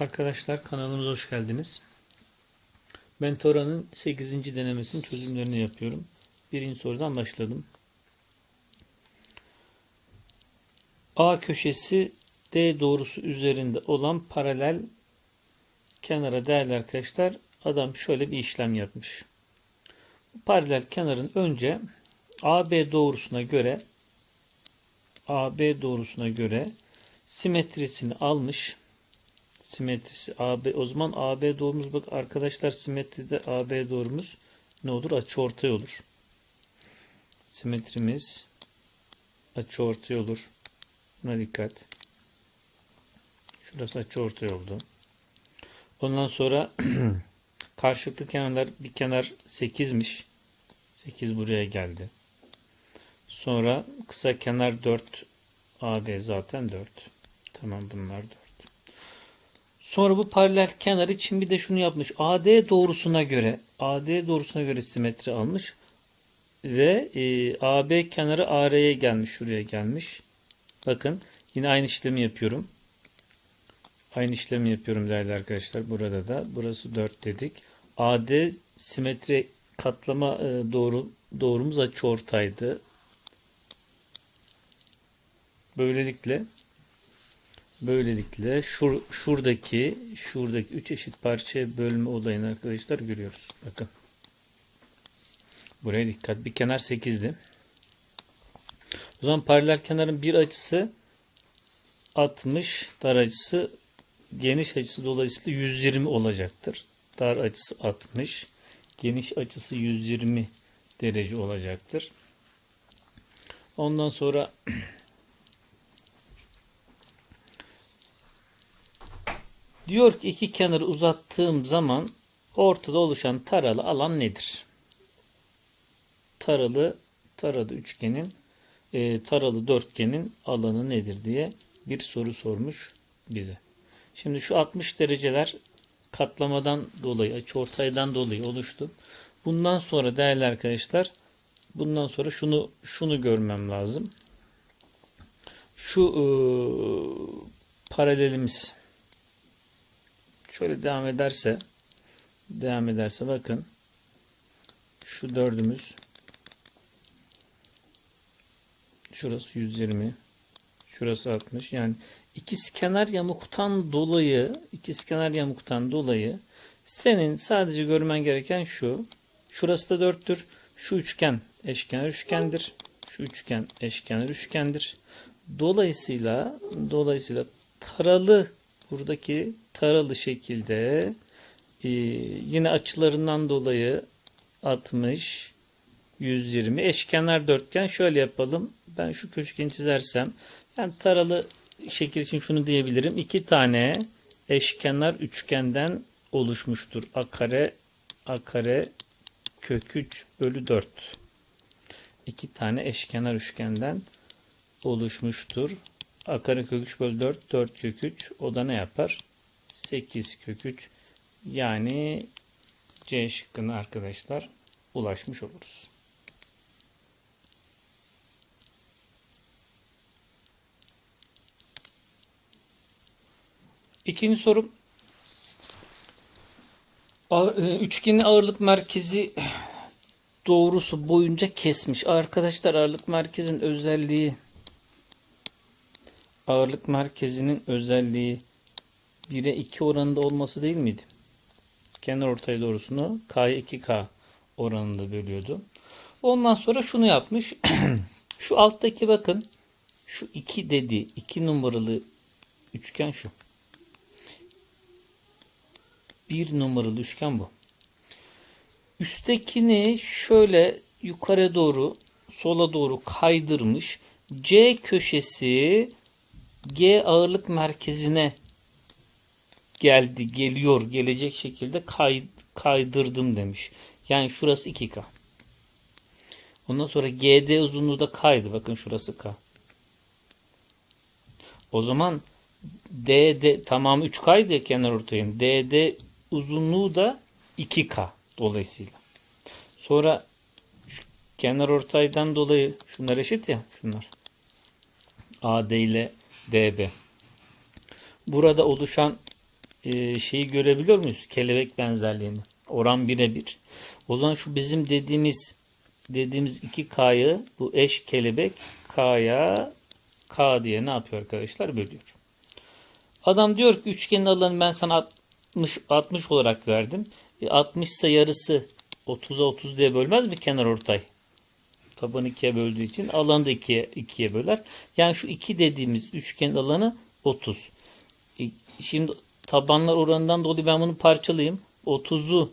Arkadaşlar kanalımıza hoş geldiniz. Ben Tora'nın 8. denemesinin çözümlerini yapıyorum. Birinci sorudan başladım. A köşesi D doğrusu üzerinde olan paralel kenara değerli arkadaşlar adam şöyle bir işlem yapmış. Bu paralel kenarın önce AB doğrusuna göre AB doğrusuna göre simetrisini almış simetrisi AB o zaman AB doğrumuz bak arkadaşlar simetride AB doğrumuz ne olur? Açıortay olur. Simetrimiz açıortay olur. Buna dikkat. Şurası açıortay oldu. Ondan sonra karşılıklı kenarlar bir kenar 8'miş. 8 buraya geldi. Sonra kısa kenar 4 AB zaten 4. Tamam bunlar 4. Sonra bu paralel kenar için bir de şunu yapmış. AD doğrusuna göre AD doğrusuna göre simetri almış ve e, AB kenarı AR'ye gelmiş. Şuraya gelmiş. Bakın yine aynı işlemi yapıyorum. Aynı işlemi yapıyorum değerli arkadaşlar. Burada da burası 4 dedik. AD simetri katlama e, doğru doğrumuz açıortaydı. Böylelikle Böylelikle şur, şuradaki şuradaki üç eşit parçaya bölme olayını arkadaşlar görüyoruz. Bakın. Buraya dikkat. Bir kenar 8'di. O zaman paralel kenarın bir açısı 60, dar açısı geniş açısı dolayısıyla 120 olacaktır. Dar açısı 60, geniş açısı 120 derece olacaktır. Ondan sonra Diyor ki iki kenarı uzattığım zaman ortada oluşan taralı alan nedir? Taralı taralı üçgenin e, taralı dörtgenin alanı nedir diye bir soru sormuş bize. Şimdi şu 60 dereceler katlamadan dolayı, açıortaydan dolayı oluştu. Bundan sonra değerli arkadaşlar, bundan sonra şunu şunu görmem lazım. Şu e, paralelimiz Şöyle devam ederse devam ederse bakın. Şu dördümüz. Şurası 120 şurası 60 yani ikiz kenar yamuktan dolayı ikiz kenar yamuktan dolayı senin sadece görmen gereken şu. Şurası da 4'tür şu üçgen eşkenar üçgendir. Şu üçgen eşkenar üçgendir. Dolayısıyla dolayısıyla taralı buradaki taralı şekilde e, yine açılarından dolayı 60 120 eşkenar dörtgen şöyle yapalım. Ben şu köşegeni çizersem yani taralı şekil için şunu diyebilirim. iki tane eşkenar üçgenden oluşmuştur. A kare A kare kök 3 bölü 4. İki tane eşkenar üçgenden oluşmuştur. A kare kök 3 bölü 4 4 kök 3 o da ne yapar? 8 kök 3 yani C şıkkına arkadaşlar ulaşmış oluruz. İkinci sorum. E, üçgenin ağırlık merkezi doğrusu boyunca kesmiş. Arkadaşlar ağırlık merkezin özelliği ağırlık merkezinin özelliği 1'e 2 oranında olması değil miydi? Kenar ortay doğrusunu K'ya 2K oranında bölüyordu. Ondan sonra şunu yapmış. şu alttaki bakın. Şu 2 dedi. 2 numaralı üçgen şu. 1 numaralı üçgen bu. Üsttekini şöyle yukarı doğru sola doğru kaydırmış. C köşesi G ağırlık merkezine geldi, geliyor, gelecek şekilde kay, kaydırdım demiş. Yani şurası 2K. Ondan sonra GD uzunluğu da kaydı. Bakın şurası K. O zaman DD tamam 3K'ydı ya kenar ortayın. DD uzunluğu da 2K dolayısıyla. Sonra kenar ortaydan dolayı şunlar eşit ya şunlar. AD ile DB. Burada oluşan e, şeyi görebiliyor muyuz? Kelebek benzerliğini. Oran birebir. O zaman şu bizim dediğimiz dediğimiz 2K'yı bu eş kelebek K'ya K diye ne yapıyor arkadaşlar? Bölüyor. Adam diyor ki üçgenin alanı ben sana 60, 60 olarak verdim. E 60 ise yarısı 30'a 30 diye bölmez mi kenar ortay? Tabanı ikiye böldüğü için alanı da ikiye, ikiye böler. Yani şu 2 dediğimiz üçgenin alanı 30. E, Şimdi tabanlar oranından dolayı ben bunu parçalayayım. 30'u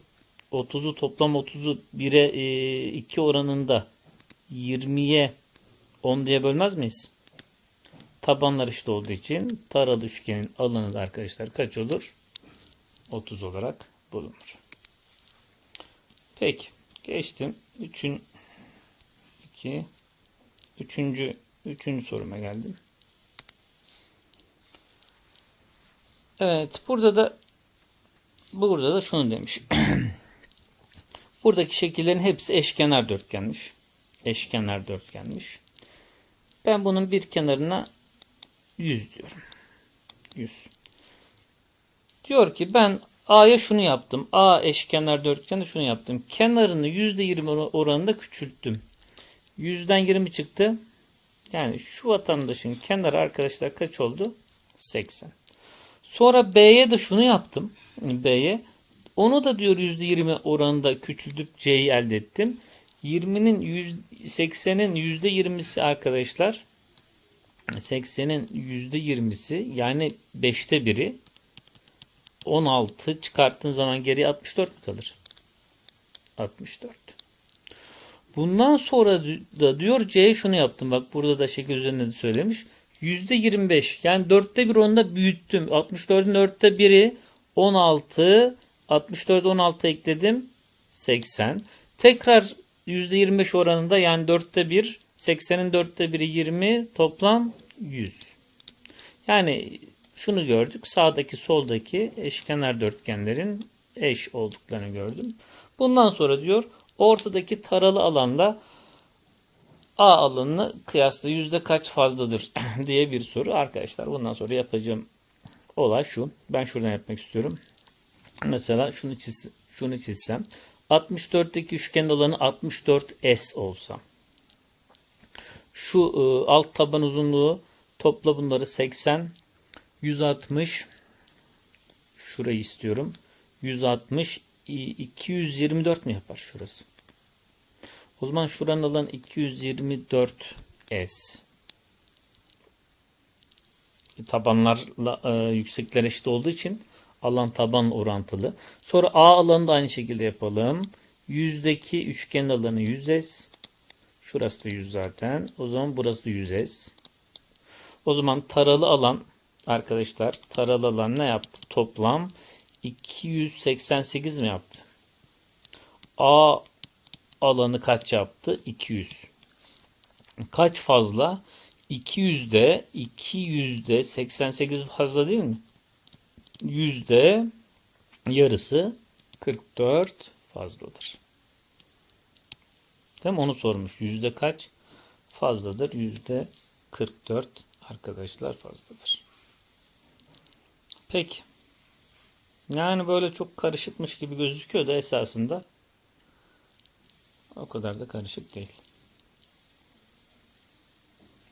30'u toplam 30'u 1'e 2 oranında 20'ye 10 diye bölmez miyiz? Tabanlar işte olduğu için taralı üçgenin alanı da arkadaşlar kaç olur? 30 olarak bulunur. Peki. Geçtim. 3'ün 2 üçüncü üçüncü soruma geldim. Evet, burada da burada da şunu demiş. Buradaki şekillerin hepsi eşkenar dörtgenmiş. Eşkenar dörtgenmiş. Ben bunun bir kenarına 100 diyorum. 100. Diyor ki ben A'ya şunu yaptım. A eşkenar dörtgende şunu yaptım. Kenarını %20 oranında küçülttüm. 100'den 20 çıktı. Yani şu vatandaşın kenarı arkadaşlar kaç oldu? 80. Sonra B'ye de şunu yaptım. B'ye. Onu da diyor %20 oranında küçültüp C'yi elde ettim. 20'nin 80'in %20'si arkadaşlar 80'in %20'si yani 5'te biri 16 çıkarttığın zaman geriye 64 mi kalır? 64. Bundan sonra da diyor C'ye şunu yaptım. Bak burada da şekil üzerinde de söylemiş. %25 yani dörtte bir onu da büyüttüm. 64'ün dörtte biri 16 64 16 ekledim 80. Tekrar %25 oranında yani dörtte bir 80'in dörtte biri 20 toplam 100. Yani şunu gördük. Sağdaki soldaki eşkenar dörtgenlerin eş olduklarını gördüm. Bundan sonra diyor ortadaki taralı alanla A alanını kıyasla yüzde kaç fazladır diye bir soru. Arkadaşlar bundan sonra yapacağım olay şu. Ben şuradan yapmak istiyorum. Mesela şunu çiz, şunu çizsem. 64'teki üçgen alanı 64S olsa. Şu e, alt taban uzunluğu topla bunları 80 160 şurayı istiyorum. 160 224 mi yapar şurası? O zaman şuranın alan 224S. Tabanlarla e, yüksekler eşit olduğu için alan taban orantılı. Sonra A alanı da aynı şekilde yapalım. Yüzdeki üçgen alanı 100S. Şurası da 100 zaten. O zaman burası da 100S. O zaman taralı alan arkadaşlar taralı alan ne yaptı? Toplam 288 mi yaptı? A alanı kaç yaptı? 200. Kaç fazla? 200'de 200'de 88 fazla değil mi? Yüzde yarısı 44 fazladır. Değil mi? Onu sormuş. Yüzde kaç fazladır? Yüzde 44 arkadaşlar fazladır. Peki. Yani böyle çok karışıkmış gibi gözüküyor da esasında o kadar da karışık değil.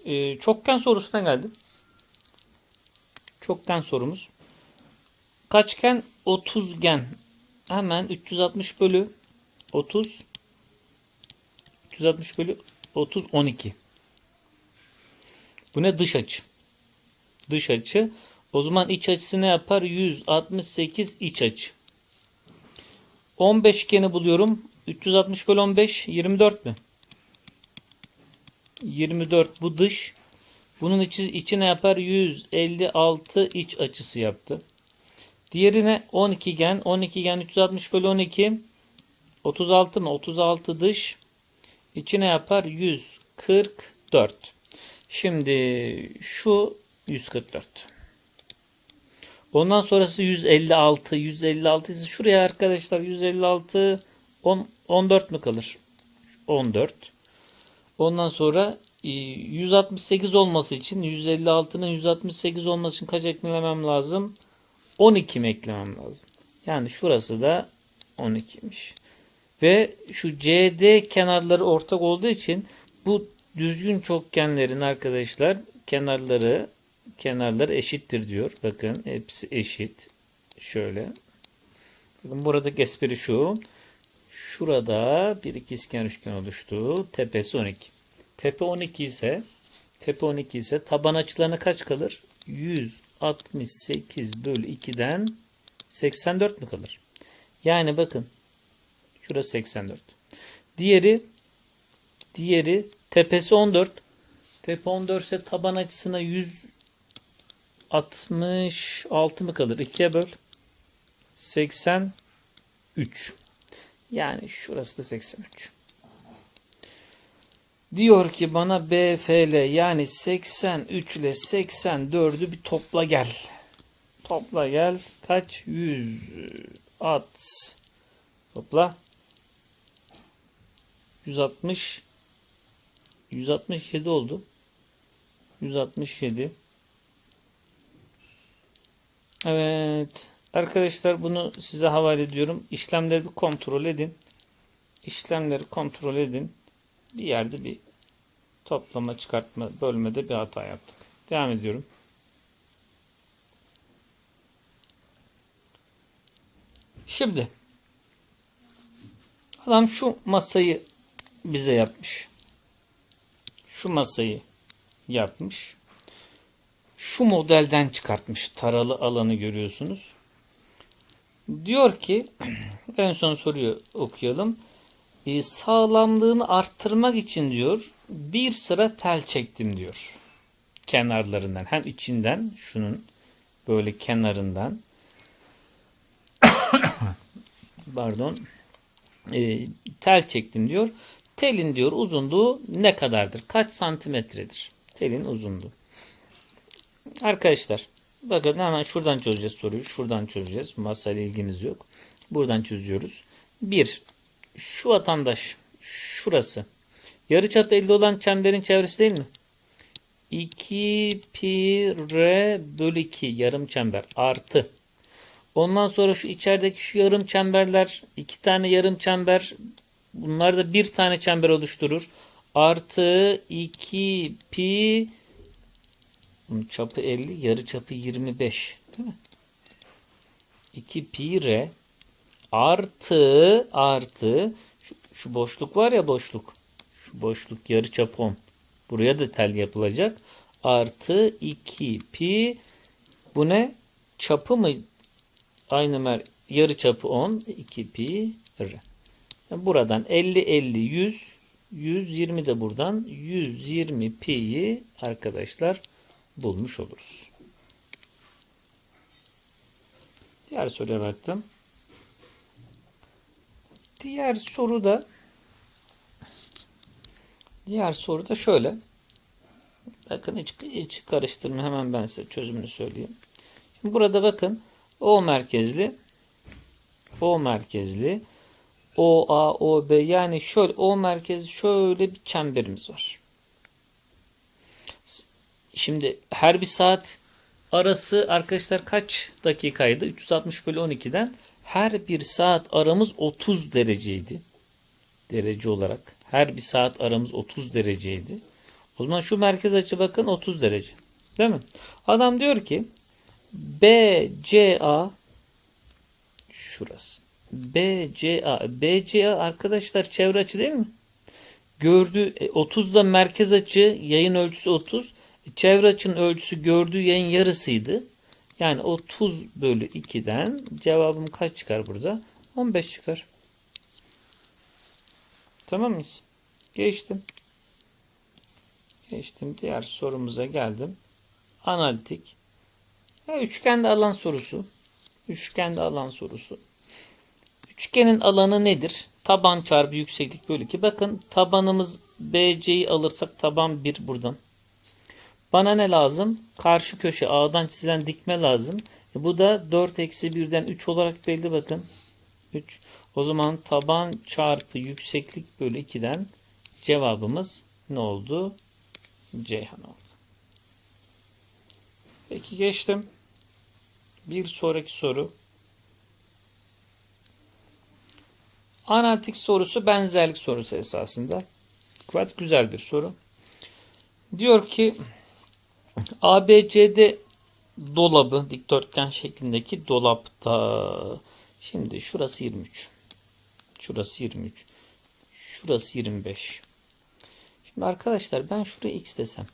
Ee, çokgen sorusuna geldim. Çokgen sorumuz. Kaçgen 30 gen. Hemen 360 bölü 30 360 bölü 30 12. Bu ne dış açı? Dış açı. O zaman iç açısı ne yapar? 168 iç açı. 15 geni buluyorum. 360 bölü 15 24 mi? 24 bu dış. Bunun içi, içi ne yapar? 156 iç açısı yaptı. Diğerine 12 gen. 12 gen 360 bölü 12. 36 mı? 36 dış. İçi ne yapar? 144. Şimdi şu 144. Ondan sonrası 156. 156 ise şuraya arkadaşlar 156 10, 14 mü kalır? 14. Ondan sonra 168 olması için 156'nın 168 olması için kaç eklemem lazım? 12 mi eklemem lazım? Yani şurası da 12'ymiş. Ve şu CD kenarları ortak olduğu için bu düzgün çokgenlerin arkadaşlar kenarları kenarları eşittir diyor. Bakın hepsi eşit. Şöyle. Bakın buradaki espri şu. Şurada bir ikizkenar üçgen oluştu. Tepesi 12. Tepe 12 ise tepe 12 ise taban açılarına kaç kalır? 168 bölü 2'den 84 mi kalır? Yani bakın şurası 84. Diğeri diğeri tepesi 14. Tepe 14 ise taban açısına 166 mı kalır? 2'ye böl. 83. Yani şurası da 83. Diyor ki bana BFL yani 83 ile 84'ü bir topla gel. Topla gel. Kaç? 100 at. Topla. 160 167 oldu. 167 Evet. Arkadaşlar bunu size havale ediyorum. İşlemleri bir kontrol edin. İşlemleri kontrol edin. Bir yerde bir toplama, çıkartma, bölmede bir hata yaptık. Devam ediyorum. Şimdi adam şu masayı bize yapmış. Şu masayı yapmış. Şu modelden çıkartmış. Taralı alanı görüyorsunuz. Diyor ki en son soruyu okuyalım. E, sağlamlığını arttırmak için diyor bir sıra tel çektim diyor. Kenarlarından hem içinden şunun böyle kenarından pardon e, tel çektim diyor. Telin diyor uzunluğu ne kadardır? Kaç santimetredir? Telin uzunluğu. Arkadaşlar bakın hemen şuradan çözeceğiz soruyu. Şuradan çözeceğiz. Masayla ilginiz yok. Buradan çözüyoruz. 1. Şu vatandaş şurası. Yarıçap 50 olan çemberin çevresi değil mi? 2 pi r bölü 2 yarım çember artı. Ondan sonra şu içerideki şu yarım çemberler iki tane yarım çember bunlar da bir tane çember oluşturur. Artı 2 pi çapı 50 yarı çapı 25 değil mi? 2 pi r artı artı şu, şu boşluk var ya boşluk. Şu boşluk yarı çapı 10. Buraya da tel yapılacak. Artı 2 pi bu ne? Çapı mı? Aynı mer yarı çapı 10 2 pi r. Yani buradan 50 50 100 120 de buradan 120 pi'yi arkadaşlar bulmuş oluruz. Diğer soruya baktım. Diğer soru da diğer soru da şöyle. Bakın hiç, hiç karıştırma hemen ben size çözümünü söyleyeyim. Şimdi burada bakın O merkezli O merkezli O A O B yani şöyle O merkezli şöyle bir çemberimiz var. Şimdi her bir saat arası arkadaşlar kaç dakikaydı? 360 bölü 12'den her bir saat aramız 30 dereceydi. Derece olarak. Her bir saat aramız 30 dereceydi. O zaman şu merkez açı bakın 30 derece. Değil mi? Adam diyor ki BCA şurası. BCA. BCA arkadaşlar çevre açı değil mi? Gördüğü 30 da merkez açı yayın ölçüsü 30. Çevre açının ölçüsü gördüğü yayın yarısıydı. Yani 30 bölü 2'den cevabım kaç çıkar burada? 15 çıkar. Tamam mıyız? Geçtim. Geçtim. Diğer sorumuza geldim. Analitik. Üçgende alan sorusu. Üçgende alan sorusu. Üçgenin alanı nedir? Taban çarpı yükseklik bölü 2. Bakın tabanımız BC'yi alırsak taban 1 buradan. Bana ne lazım? Karşı köşe A'dan çizilen dikme lazım. E bu da 4 eksi 1'den 3 olarak belli bakın. 3. O zaman taban çarpı yükseklik bölü 2'den cevabımız ne oldu? Ceyhan oldu. Peki geçtim. Bir sonraki soru. Analitik sorusu benzerlik sorusu esasında. Fakat güzel bir soru. Diyor ki ABCD dolabı dikdörtgen şeklindeki dolapta şimdi şurası 23. Şurası 23. Şurası 25. Şimdi arkadaşlar ben şuraya x desem.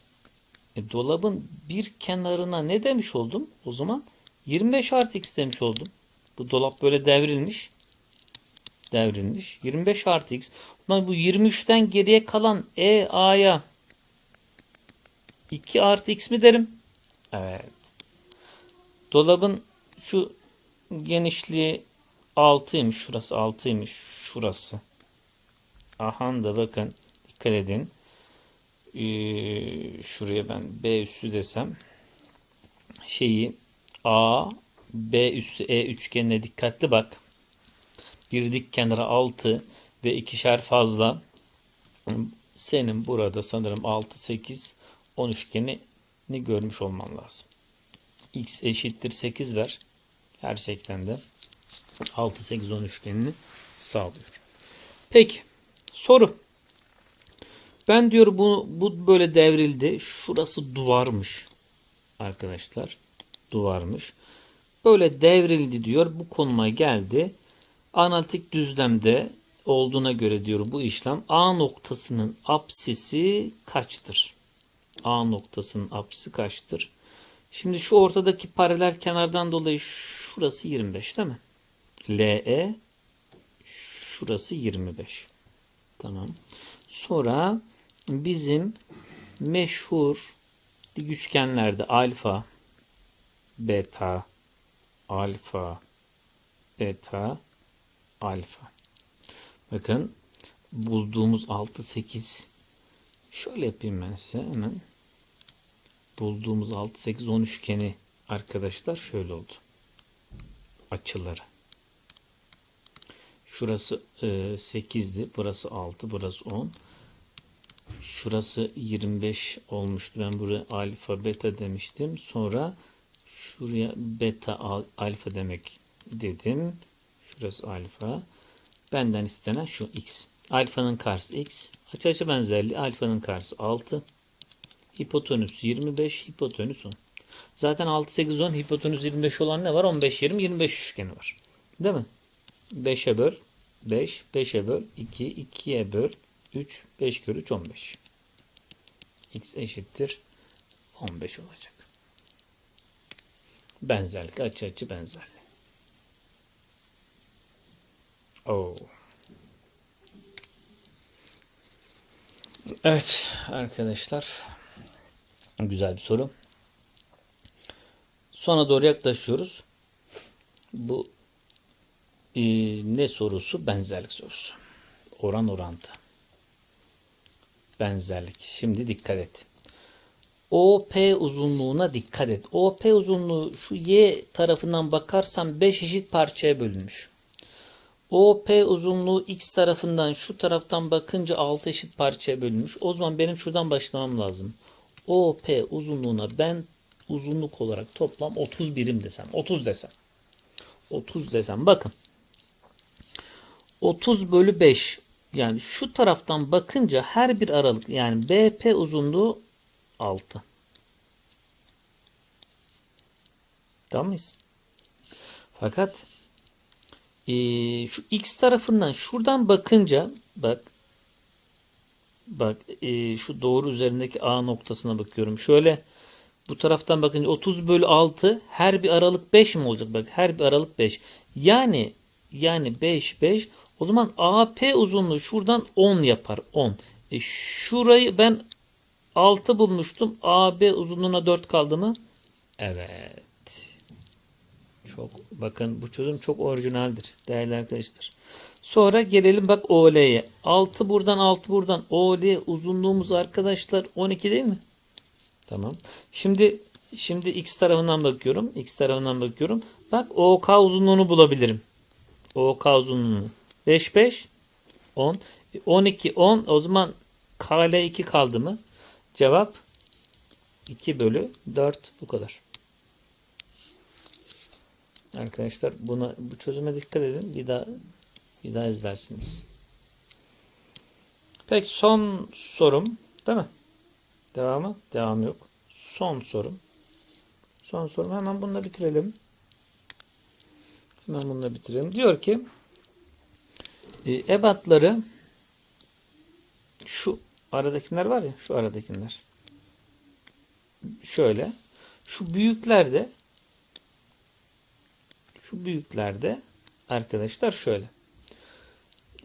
E, dolabın bir kenarına ne demiş oldum? O zaman 25 artı x demiş oldum. Bu dolap böyle devrilmiş. Devrilmiş. 25 artı x. Ama bu 23'ten geriye kalan E A'ya 2 artı x mi derim? Evet. Dolabın şu genişliği 6'ymış. Şurası 6'ymış. Şurası. Aha da bakın dikkat edin. Ee, şuraya ben B üssü desem şeyi A B üssü E üçgenine dikkatli bak. Bir dik kenara 6 ve ikişer fazla. Senin burada sanırım 6 8 10 üçgenini görmüş olman lazım. X eşittir 8 ver. Gerçekten de 6 8 10 üçgenini sağlıyor. Peki soru. Ben diyor bu, bu böyle devrildi. Şurası duvarmış. Arkadaşlar. Duvarmış. Böyle devrildi diyor. Bu konuma geldi. Analitik düzlemde olduğuna göre diyor bu işlem A noktasının apsisi kaçtır? A noktasının apsisi kaçtır? Şimdi şu ortadaki paralel kenardan dolayı şurası 25 değil mi? LE şurası 25. Tamam. Sonra bizim meşhur dik üçgenlerde alfa, beta, alfa, beta, alfa. Bakın bulduğumuz 6, 8 şöyle yapayım ben size hemen. Bulduğumuz 6, 8, 10 üçgeni arkadaşlar şöyle oldu. Açıları. Şurası e, 8'di. Burası 6. Burası 10. Şurası 25 olmuştu. Ben buraya alfa beta demiştim. Sonra şuraya beta al, alfa demek dedim. Şurası alfa. Benden istenen şu x. Alfanın karşısı x. Açı açı benzerliği alfanın karşısı 6. Hipotenüs 25. Hipotenüs 10. Zaten 6, 8, 10 hipotenüs 25 olan ne var? 15, 20, 25 üçgeni var. Değil mi? 5'e böl 5, 5'e böl 2, 2'ye böl 3, 5 kere 3, 15. X eşittir 15 olacak. Benzerlik, açı açı benzerlik. Oo. Evet arkadaşlar. Güzel bir soru. Sona doğru yaklaşıyoruz. Bu e, ne sorusu? Benzerlik sorusu. Oran orantı. Benzerlik. Şimdi dikkat et. OP uzunluğuna dikkat et. OP uzunluğu şu Y tarafından bakarsam 5 eşit parçaya bölünmüş. OP uzunluğu X tarafından şu taraftan bakınca 6 eşit parçaya bölünmüş. O zaman benim şuradan başlamam lazım. OP uzunluğuna ben uzunluk olarak toplam 30 birim desem. 30 desem. 30 desem. Bakın. 30 bölü 5 yani şu taraftan bakınca her bir aralık yani BP uzunluğu 6. Tamam mıyız? Fakat e, şu x tarafından şuradan bakınca bak bak e, şu doğru üzerindeki A noktasına bakıyorum. Şöyle bu taraftan bakınca 30 bölü 6 her bir aralık 5 mi olacak? Bak her bir aralık 5. Yani yani 5 5 o zaman AP uzunluğu şuradan 10 yapar. 10. E şurayı ben 6 bulmuştum. AB uzunluğuna 4 kaldı mı? Evet. Çok bakın bu çözüm çok orijinaldir değerli arkadaşlar. Sonra gelelim bak OL'ye. 6 buradan 6 buradan. OL uzunluğumuz arkadaşlar 12 değil mi? Tamam. Şimdi şimdi x tarafından bakıyorum. X tarafından bakıyorum. Bak OK uzunluğunu bulabilirim. OK uzunluğunu. 5 5 10 12 10 o zaman KL 2 kaldı mı? Cevap 2 bölü 4 bu kadar. Arkadaşlar buna bu çözüme dikkat edin. Bir daha bir daha izlersiniz. Peki son sorum değil mi? Devamı? Devam yok. Son sorum. Son sorum. Hemen bununla bitirelim. Hemen bununla bitirelim. Diyor ki e, ebatları şu aradakiler var ya şu aradakiler. Şöyle. Şu büyüklerde şu büyüklerde arkadaşlar şöyle.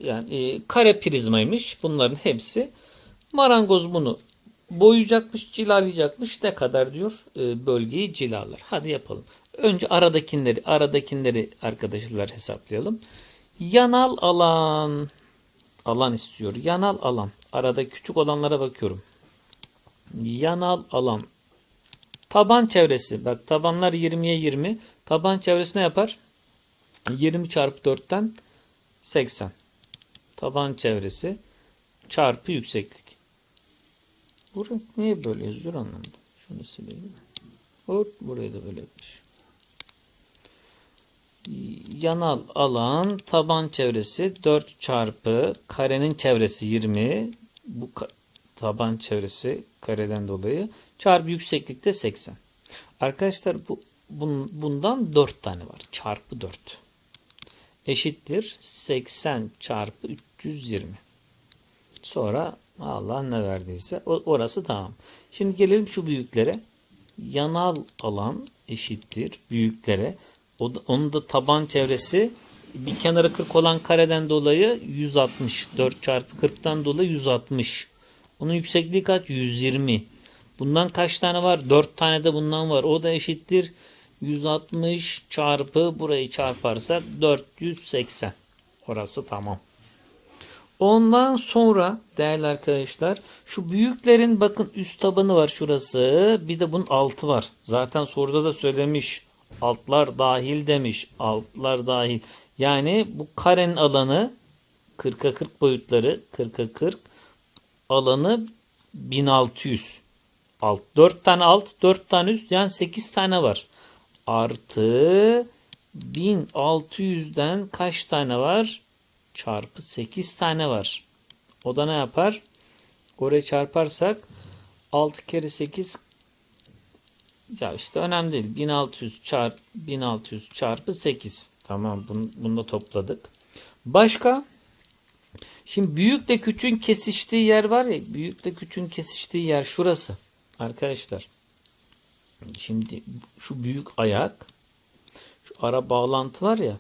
Yani e, kare prizmaymış bunların hepsi. Marangoz bunu boyayacakmış, cilalayacakmış. Ne kadar diyor e, bölgeyi cilalar. Hadi yapalım. Önce aradakileri, aradakileri arkadaşlar hesaplayalım. Yanal alan alan istiyor. Yanal alan. Arada küçük olanlara bakıyorum. Yanal alan. Taban çevresi. Bak tabanlar 20'ye 20. Taban çevresi ne yapar? 20 çarpı 4'ten 80. Taban çevresi çarpı yükseklik. Burası niye böyle yazıyor anlamadım. Şunu sileyim. Hop, burayı da böyle yapmış. Yanal alan taban çevresi 4 çarpı karenin çevresi 20. Bu ka- taban çevresi kareden dolayı çarpı yükseklikte 80. Arkadaşlar bu bun- bundan 4 tane var. Çarpı 4 eşittir 80 çarpı 320. Sonra Allah ne verdiyse orası tamam. Şimdi gelelim şu büyüklere. Yanal alan eşittir büyüklere. O da, onun da taban çevresi bir kenarı 40 olan kareden dolayı 160. 4 çarpı 40'tan dolayı 160. Onun yüksekliği kaç? 120. Bundan kaç tane var? 4 tane de bundan var. O da eşittir 160 çarpı burayı çarparsak 480. Orası tamam. Ondan sonra değerli arkadaşlar şu büyüklerin bakın üst tabanı var şurası. Bir de bunun altı var. Zaten soruda da söylemiş. Altlar dahil demiş. Altlar dahil. Yani bu karenin alanı 40'a 40 boyutları 40'a 40 alanı 1600. Alt 4 tane alt 4 tane üst yani 8 tane var. Artı 1600'den kaç tane var? Çarpı 8 tane var. O da ne yapar? Oraya çarparsak 6 kere 8 ya işte önemli değil. 1600 çarp 1600 çarpı 8. Tamam bunu, bunu da topladık. Başka? Şimdi büyükle küçüğün kesiştiği yer var ya. Büyükle küçüğün kesiştiği yer şurası. Arkadaşlar. Şimdi şu büyük ayak şu ara bağlantı var ya.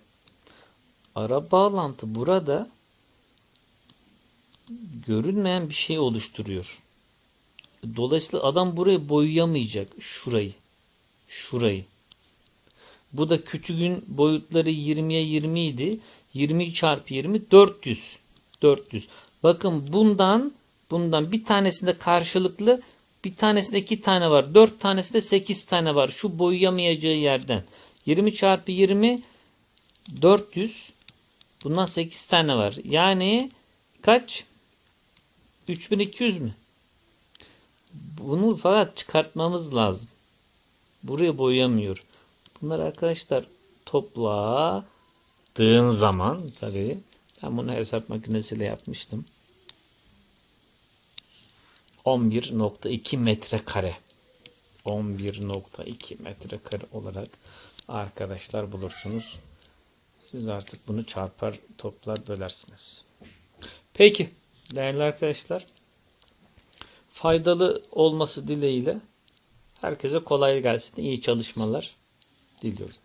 Ara bağlantı burada görünmeyen bir şey oluşturuyor. Dolayısıyla adam burayı boyayamayacak. Şurayı. Şurayı. Bu da küçüğün boyutları 20'ye 20 idi. 20 çarpı 20 400. 400. Bakın bundan bundan bir tanesinde karşılıklı bir tanesinde iki tane var. Dört tanesinde sekiz tane var. Şu boyayamayacağı yerden. 20 çarpı 20 400. Bundan 8 tane var. Yani kaç? 3200 mü? Bunu fakat çıkartmamız lazım. Buraya boyamıyor. Bunlar arkadaşlar topladığın zaman tabii ben bunu hesap makinesiyle yapmıştım. 11.2 metrekare. 11.2 metrekare olarak arkadaşlar bulursunuz. Siz artık bunu çarpar, toplar, bölersiniz. Peki değerli arkadaşlar faydalı olması dileğiyle herkese kolay gelsin. iyi çalışmalar diliyorum.